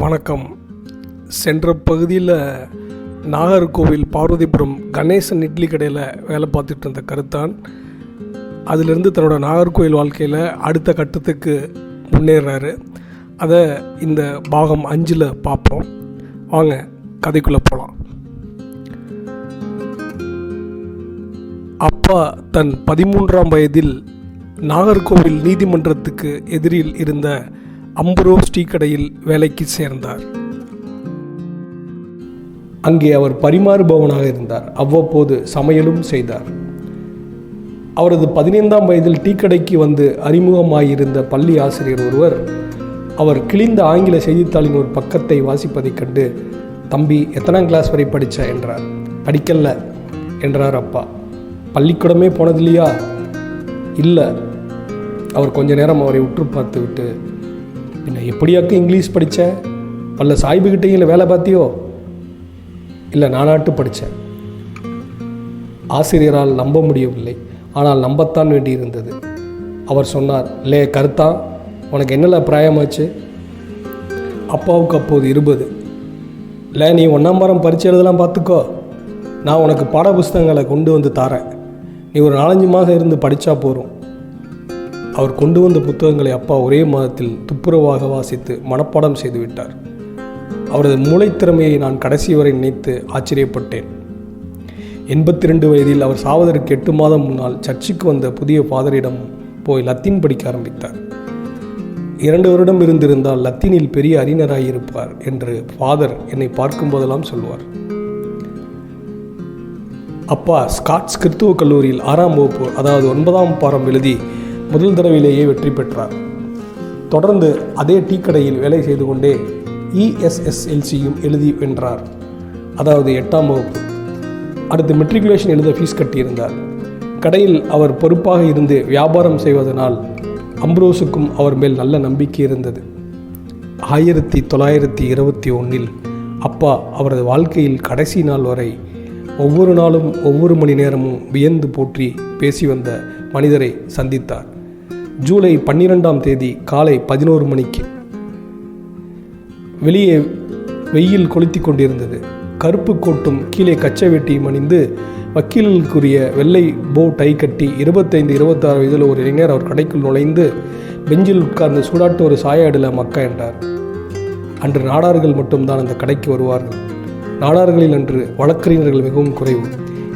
வணக்கம். சென்ற பகுதியில் நாகர்கோவில் பார்வதிபுரம் கணேசன் இட்லி கடையில் வேலை பார்த்துட்டு இருந்த கருத்தான். அதிலிருந்து தன்னோட நாகர்கோவில் வாழ்க்கையில் அடுத்த கட்டத்துக்கு முன்னேறாரு. அதை இந்த பாகம் அஞ்சில் பார்ப்போம். வாங்க கதைக்குள்ளே போகலாம் அப்பா தன் பதிமூன்றாம் வயதில் நாகர்கோவில் நீதிமன்றத்துக்கு எதிரில் இருந்த அம்புரோ டீ வேலைக்கு சேர்ந்தார். அங்கே அவர் பரிமாறுபவனாக இருந்தார். அவ்வப்போது சமையலும் செய்தார். அவரது பதினைந்தாம் வயதில் டீக்கடைக்கு வந்து அறிமுகமாயிருந்த பள்ளி ஆசிரியர் ஒருவர் அவர் கிழிந்த ஆங்கில செய்தித்தாளின் ஒரு பக்கத்தை வாசிப்பதைக் கண்டு தம்பி எத்தனாம் கிளாஸ் வரை படித்த என்றார். படிக்கல என்றார் அப்பா. பள்ளிக்கூடமே போனதில்லையா? இல்லை. அவர் கொஞ்ச நேரம் அவரை உற்று பார்த்து விட்டு பின்ன எப்படியாக்கு இங்கிலீஷ் படித்த பல்ல சாய்புகிட்டையும் இல்லை வேலை பார்த்தியோ? இல்லை நானாட்டு படித்தேன் ஆசிரியரால் நம்ப முடியவில்லை. ஆனால் நம்பத்தான் வேண்டியிருந்தது. அவர் சொன்னார் லே கருத்தா உனக்கு என்னல பிராயமாச்சு? அப்பாவுக்கு அப்போது இருபது. இல்லை நீ ஒன்றாம் வாரம் பரிச்சை எழுதலாம் பார்த்துக்கோ. நான் உனக்கு பாட புஸ்தகங்களை கொண்டு வந்து தரேன். நீ ஒரு நாலஞ்சு மாதம் இருந்து படித்தா போகிறோம் அவர் கொண்டு வந்த புத்தகங்களை அப்பா ஒரே மாதத்தில் துப்புரவாக வாசித்து மனப்பாடம் செய்துவிட்டார் அவரது மூளைத்திறமையை நான் கடைசி வரை நினைத்து ஆச்சரியப்பட்டேன். எண்பத்தி ரெண்டு வயதில் அவர் சாவதற்கு எட்டு மாதம் முன்னால் சர்ச்சுக்கு வந்த புதிய ஃபாதரிடம் போய் லத்தீன் படிக்க ஆரம்பித்தார். இரண்டு வருடம் இருந்திருந்தால் லத்தீனில் பெரிய அறிஞராயிருப்பார் என்று ஃபாதர் என்னை பார்க்கும்போதெல்லாம் சொல்வார். அப்பா ஸ்காட்ஸ் கிறித்துவ கல்லூரியில் ஆறாம் வகுப்பு அதாவது ஒன்பதாம் பாரம் எழுதி முதல் தடவையிலேயே வெற்றி பெற்றார். தொடர்ந்து அதே டீ கடையில் வேலை செய்து கொண்டே இஎஸ்எஸ்எல்சியும் எழுதி வென்றார். அதாவது எட்டாம் வகுப்பு. அடுத்து மெட்ரிகுலேஷன் எழுத ஃபீஸ் கட்டியிருந்தார். கடையில் அவர் பொறுப்பாக இருந்து வியாபாரம் செய்வதனால் அம்ப்ரோஸுக்கும் அவர் மேல் நல்ல நம்பிக்கை இருந்தது. ஆயிரத்தி தொள்ளாயிரத்தி இருபத்தி ஒன்றில் அப்பா அவரது வாழ்க்கையில் கடைசி நாள் வரை ஒவ்வொரு நாளும் ஒவ்வொரு மணி நேரமும் வியந்து போற்றி பேசி வந்த மனிதரை சந்தித்தார். ஜூலை பன்னிரெண்டாம் தேதி காலை பதினோரு மணிக்கு. வெளியே வெயில் கொளுத்தி கொண்டிருந்தது. கருப்பு கோட்டும் கீழே கச்சை வெட்டியும் அணிந்து வக்கீலுக்குரிய வெள்ளை போ டை கட்டி இருபத்தைந்து இருபத்தாறு வயதில் ஒரு இளைஞர் அவர் கடைக்குள் நுழைந்து பெஞ்சில் உட்கார்ந்து சூடாட்டு ஒரு சாயாடில் மக்கா என்றார். அன்று நாடார்கள் மட்டும்தான் அந்த கடைக்கு வருவார்கள். நாடார்களில் அன்று வழக்கறிஞர்கள் மிகவும் குறைவு.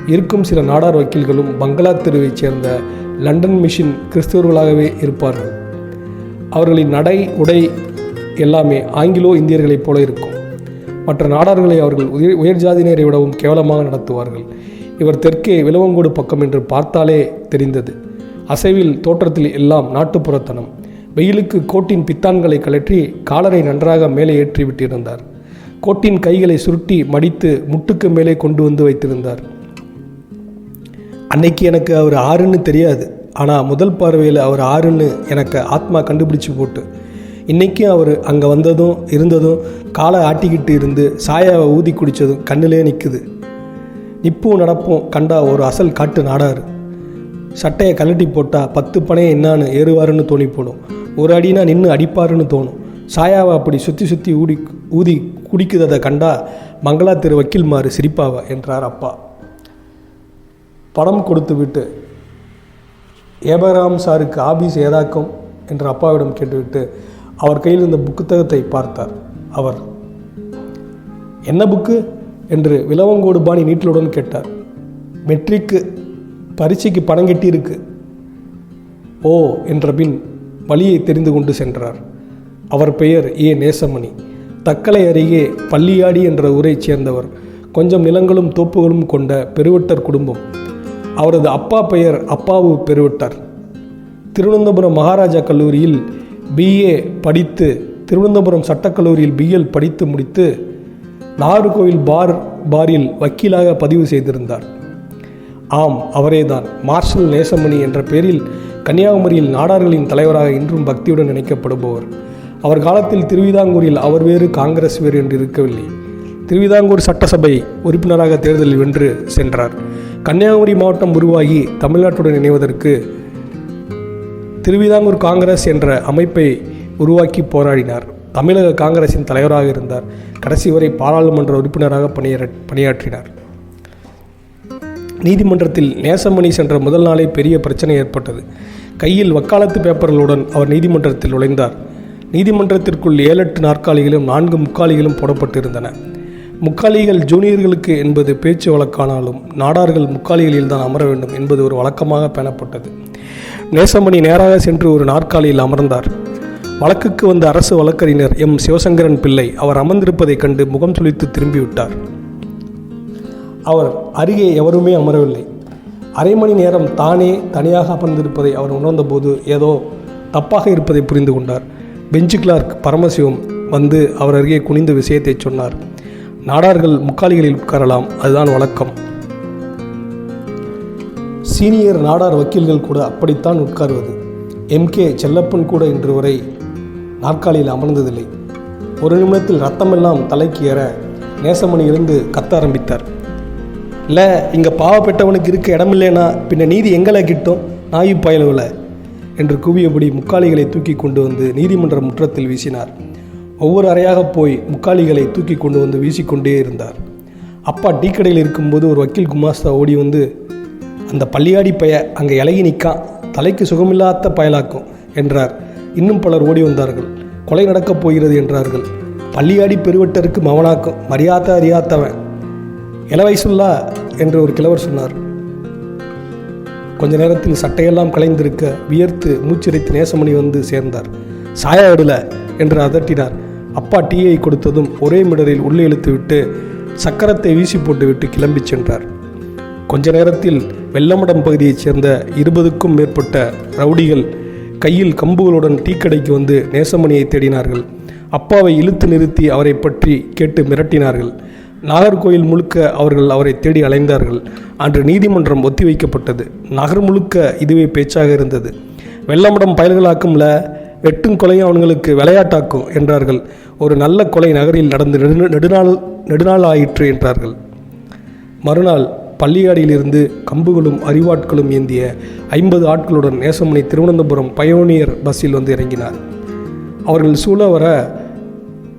இருக்கும் சில நாடார் வக்கீல்களும் பங்களா தெருவைச் சேர்ந்த லண்டன் மிஷின் கிறிஸ்தவர்களாகவே இருப்பார்கள். அவர்களின் நடை உடை எல்லாமே ஆங்கிலோ இந்தியர்களைப் போல இருக்கும். மற்ற நாடார்களை அவர்கள் உயர் உயர் ஜாதியினரை விடவும் கேவலமாக நடத்துவார்கள். இவர் தெற்கே விலவங்கோடு பக்கம் என்று பார்த்தாலே தெரிந்தது. அசைவில் தோற்றத்தில் எல்லாம் நாட்டுப்புறத்தனம். வெயிலுக்கு கோட்டின் பித்தான்களை கழற்றி காலரை நன்றாக மேலே ஏற்றி விட்டிருந்தார் கோட்டின் கைகளை சுருட்டி மடித்து முட்டுக்கு மேலே கொண்டு வந்து வைத்திருந்தார். அன்னைக்கு எனக்கு அவர் ஆறுன்னு தெரியாது. ஆனால் முதல் பார்வையில் அவர் ஆறுன்னு எனக்கு ஆத்மா கண்டுபிடிச்சி போட்டு இன்றைக்கும் அவர் அங்கே வந்ததும் இருந்ததும் காலை ஆட்டிக்கிட்டு இருந்து சாயாவை ஊதி குடித்ததும் கண்ணிலே நிற்குது நிப்பும் நடப்பும் கண்டா ஒரு அசல் காட்டு நாடாரு. சட்டையை கழட்டி போட்டால் பத்து பணையை என்னான்னு ஏறுவாருன்னு தோணி போடும். ஒரு அடினா நின்று அடிப்பாருன்னு தோணும். சாயாவை அப்படி சுற்றி சுற்றி ஊடி ஊதி குடிக்குததை கண்டா மங்களா திரு வக்கீல்மாறு சிரிப்பாவா என்றார் அப்பா. பணம் கொடுத்துவிட்டு ஏபராம் சாருக்கு ஆபீஸ் ஏதாக்கும் என்று அப்பாவிடம் கேட்டுவிட்டு அவர் கையில் இருந்த புத்தகத்தை பார்த்தார். அவர் என்ன புக்கு? என்று விலவங்கோடு பாணி நீட்டலுடன் கேட்டார். மெட்ரிக்கு பரீட்சைக்கு பணம் கட்டியிருக்கு. ஓ என்ற பின் வழியை தெரிந்து கொண்டு சென்றார். அவர் பெயர் ஏ. நேசமணி. தக்கலை அருகே பள்ளியாடி என்ற ஊரைச் சேர்ந்தவர். கொஞ்சம் நிலங்களும் தோப்புகளும் கொண்ட பெருவட்டர் குடும்பம். அவரது அப்பா பெயர் அப்பாவு பெருவிட்டார். திருவனந்தபுரம் மகாராஜா கல்லூரியில் பிஏ படித்து திருவனந்தபுரம் சட்டக்கல்லூரியில் பிஎல் படித்து முடித்து நாகர்கோவில் பார் பாரில் வக்கீலாக பதிவு செய்திருந்தார். ஆம் அவரேதான். மார்ஷல் நேசமணி என்ற பெயரில் கன்னியாகுமரியில் நாடார்களின் தலைவராக இன்றும் பக்தியுடன் நினைக்கப்படுபவர். அவர் காலத்தில் திருவிதாங்கூரில் அவர் வேறு காங்கிரஸ் வேறு என்று இருக்கவில்லை. திருவிதாங்கூர் சட்டசபை உறுப்பினராக தேர்தலில் வென்று சென்றார். கன்னியாகுமரி மாவட்டம் உருவாகி தமிழ்நாட்டுடன் இணைவதற்கு திருவிதாங்கூர் காங்கிரஸ் என்ற அமைப்பை உருவாக்கி போராடினார். தமிழக காங்கிரசின் தலைவராக இருந்தார். கடைசி வரை பாராளுமன்ற உறுப்பினராக பணிய பணியாற்றினார். நீதிமன்றத்தில் நேசமணி சென்ற முதல் நாளே பெரிய பிரச்சனை ஏற்பட்டது. கையில் வக்காலத்து பேப்பர்களுடன் அவர் நீதிமன்றத்தில் நுழைந்தார். நீதிமன்றத்திற்குள் ஏழெட்டு நாற்காலிகளும் நான்கு முக்காலிகளும் போடப்பட்டிருந்தன. முக்காலிகள் ஜூனியர்களுக்கு என்பது பேச்சு வழக்கானாலும் நாடார்கள் முக்காலிகளில் தான் அமர வேண்டும் என்பது ஒரு வழக்கமாக பேணப்பட்டது. நேசமணி நேராக சென்று ஒரு நாற்காலியில் அமர்ந்தார். வழக்குக்கு வந்த அரசு வழக்கறிஞர் எம். சிவசங்கரன் பிள்ளை அவர் அமர்ந்திருப்பதைக் கண்டு முகம் சுளித்து திரும்பிவிட்டார். அவர் அருகே எவருமே அமரவில்லை. அரை மணி நேரம் தானே தனியாக அமர்ந்திருப்பதை அவர் உணர்ந்தபோது ஏதோ தப்பாக இருப்பதை புரிந்து கொண்டார். பெஞ்சு கிளார்க் பரமசிவம் வந்து அவர் அருகே குனிந்த விஷயத்தை சொன்னார். நாடார்கள் முக்காலிகளில் உட்காரலாம். அதுதான் வழக்கம். சீனியர் நாடார் வக்கீல்கள் கூட அப்படித்தான் உட்காருவது. எம்கே செல்லப்பன் கூட இன்று வரை நாற்காலியில் அமர்ந்ததில்லை. ஒரு நிமிடத்தில் ரத்தமெல்லாம் தலைக்கு ஏற நேசமணி இருந்து கத்த ஆரம்பித்தார். இல்லை இங்கே பாவப்பட்டவனுக்கு இருக்க இடமில்லைனா பின்ன நீதி எங்களை கிட்டும்? நாயு பயலுவில் என்று கூவியபடி முக்காலிகளை தூக்கி கொண்டு வந்து நீதிமன்ற முற்றத்தில் வீசினார். ஒவ்வொரு அறையாக போய் முக்காலிகளை தூக்கி கொண்டு வந்து வீசிக்கொண்டே இருந்தார். அப்பா டீ கடையில் இருக்கும்போது ஒரு வக்கீல் குமாஸ்தா ஓடி வந்து அந்த பள்ளியாடி பய அங்கே இலகி நிற்கான் தலைக்கு சுகமில்லாத பயலாக்கும் என்றார். இன்னும் பலர் ஓடி வந்தார்கள். கொலை நடக்கப் போகிறது என்றார்கள். பள்ளியாடி பெருவட்டருக்கு மவனாக்கும் மரியாத அறியாத்தவன் இள வயசுல்லா என்று ஒரு கிழவர் சொன்னார். கொஞ்ச நேரத்தில் சட்டையெல்லாம் கலைந்திருக்க வியர்த்து மூச்சிறைத்து நேசமணி வந்து சேர்ந்தார். சாயா விடல என்று அதட்டினார். அப்பா டீயை கொடுத்ததும் ஒரே மிடரில் உள்ளே இழுத்துவிட்டு சக்கரத்தை வீசி போட்டுவிட்டு கிளம்பிச் சென்றார். கொஞ்ச நேரத்தில் வெள்ளமடம் பகுதியைச் சேர்ந்த இருபதுக்கும் மேற்பட்ட ரவுடிகள் கையில் கம்புகளுடன் டீக்கடைக்கு வந்து நேசமணியை தேடினார்கள். அப்பாவை இழுத்து நிறுத்தி அவரை பற்றி கேட்டு மிரட்டினார்கள். நாகர்கோயில் முழுக்க அவர்கள் அவரை தேடி அலைந்தார்கள். அன்று நீதிமன்றம் ஒத்திவைக்கப்பட்டது. நகர் முழுக்க இதுவே பேச்சாக இருந்தது. வெள்ளமடம் பயல்களாக்கும்ல வெட்டும் கொலையும் அவனுங்களுக்கு விளையாட்டாக்கும் என்றார்கள். ஒரு நல்ல கொலை நகரில் நடந்து நெடு நெடுநாள் நெடுநாள் ஆயிற்று என்றார்கள். மறுநாள் பள்ளியாடியிலிருந்து கம்புகளும் அறிவாட்களும் ஏந்திய ஐம்பது ஆட்களுடன் நேசமணி திருவனந்தபுரம் பயோனியர் பஸ்ஸில் வந்து இறங்கினார். அவர்கள் சூழ வர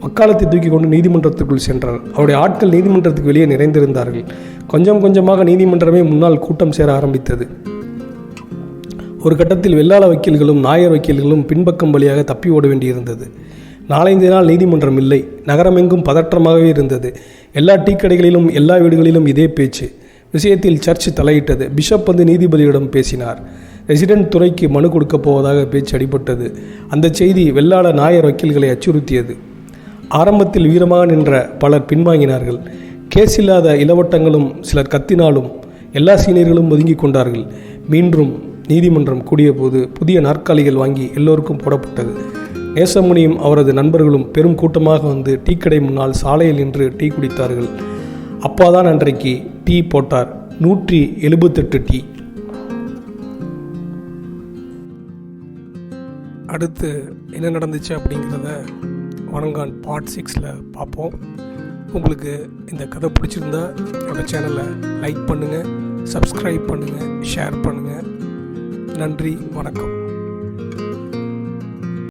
வக்காலத்தை தூக்கி கொண்டு நீதிமன்றத்துக்குள் சென்றார். அவருடைய ஆட்கள் நீதிமன்றத்துக்கு வெளியே நிறைந்திருந்தார்கள். கொஞ்சம் கொஞ்சமாக நீதிமன்றமே முன்னால் கூட்டம் சேர ஆரம்பித்தது. ஒரு கட்டத்தில் வெள்ளாள வக்கீல்களும் நாயர் வக்கீல்களும் பின்பக்கம் வழியாக தப்பி ஓட வேண்டியிருந்தது. நாலஞ்சு நாள் நீதிமன்றம் இல்லை. நகரமெங்கும் பதற்றமாகவே இருந்தது. எல்லா டீ கடைகளிலும் எல்லா வீடுகளிலும் இதே பேச்சு. விஷயத்தில் சர்ச் தலையிட்டது. பிஷப் வந்து நீதிபதியிடம் பேசினார். ரெசிடென்ட் துறைக்கு மனு கொடுக்கப் போவதாக பேச்சு அடிபட்டது. அந்த செய்தி வெள்ளாள நாயர் வக்கீல்களை அச்சுறுத்தியது. ஆரம்பத்தில் வீரமாக நின்ற பலர் பின்வாங்கினார்கள். கேஸ் இல்லாத இளவட்டங்களும் சிலர் கத்தினாலும் எல்லா சீனியர்களும் ஒதுங்கி கொண்டார்கள். மீண்டும் நீதிமன்றம் கூடியபோது புதிய நாற்காலிகள் வாங்கி எல்லோருக்கும் போடப்பட்டது. நேசமுனியும் அவரது நண்பர்களும் பெரும் கூட்டமாக வந்து டீ கடை முன்னால் சாலையில் நின்று டீ குடித்தார்கள். அப்பாதான் அன்றைக்கு டீ போட்டார். நூற்றி எழுபத்தெட்டு டீ. அடுத்து என்ன நடந்துச்சு அப்படிங்கிறத வணங்கான் பார்ட் சிக்ஸில் பார்ப்போம். உங்களுக்கு இந்த கதை பிடிச்சிருந்தா என்னோடய சேனலை லைக் பண்ணுங்கள் சப்ஸ்கிரைப் பண்ணுங்கள் ஷேர் பண்ணுங்கள் நன்றி வணக்கம்.